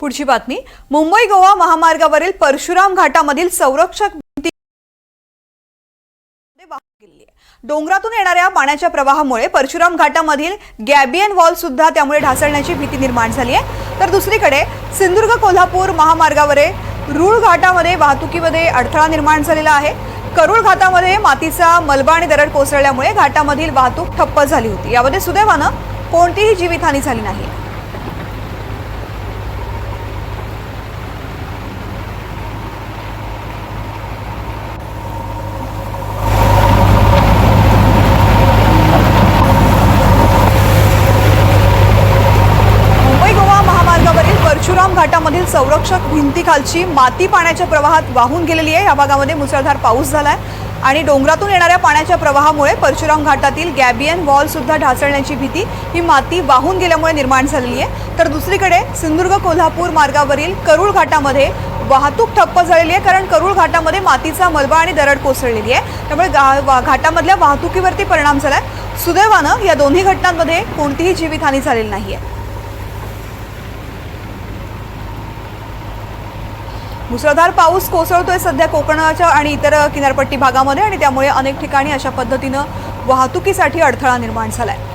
पुढची बातमी. मुंबई गोवा महामार्गावरील परशुराम घाटामधील संरक्षक डोंगरातून येणाऱ्या पाण्याच्या प्रवाहामुळे परशुराम घाटामधील गॅबियन वॉल सुद्धा त्यामुळे ढासळण्याची भीती निर्माण झाली आहे. तर दुसरीकडे सिंधुदुर्ग कोल्हापूर महामार्गावरील रूळ घाटामध्ये वाहतुकीमध्ये अडथळा निर्माण झालेला आहे. करुळ घाटामध्ये मातीचा मलबा आणि दरड कोसळल्यामुळे घाटामधील वाहतूक ठप्प झाली होती. यामध्ये सुदैवानं कोणतीही जीवितहानी झाली नाही मुंबई गोवा महामार्गावरील परशुराम घाटामधील संरक्षक भिंतीखालची माती पाण्याच्या प्रवाहात वाहून गेलेली आहे. या भागामध्ये मुसळधार पाऊस झाला आहे आणि डोंगरातून येणाऱ्या पाण्याच्या प्रवाहामुळे परशुराम घाटातील गॅबियन वॉल सुद्धा ढासळण्याची भीती ही माती वाहून गेल्यामुळे निर्माण झालेली आहे. तर दुसरीकडे सिंधुदुर्ग कोल्हापूर मार्गावरील करूळ घाटामध्ये वाहतूक ठप्प झालेली आहे कारण करूळ घाटामध्ये मातीचा मलबा आणि दरड कोसळलेली आहे. त्यामुळे गा- वा- घाटामधल्या वाहतुकीवरती परिणाम झाला आहे सुदैवानं या दोन्ही घटनांमध्ये कोणतीही जीवितहानी झालेली नाही आहे मुसळधार पाऊस कोसळतोय सध्या कोकणाच्या आणि इतर किनारपट्टी भागामध्ये आणि त्यामुळे अनेक ठिकाणी अशा पद्धतीनं वाहतुकीसाठी अडथळा निर्माण झाला आहे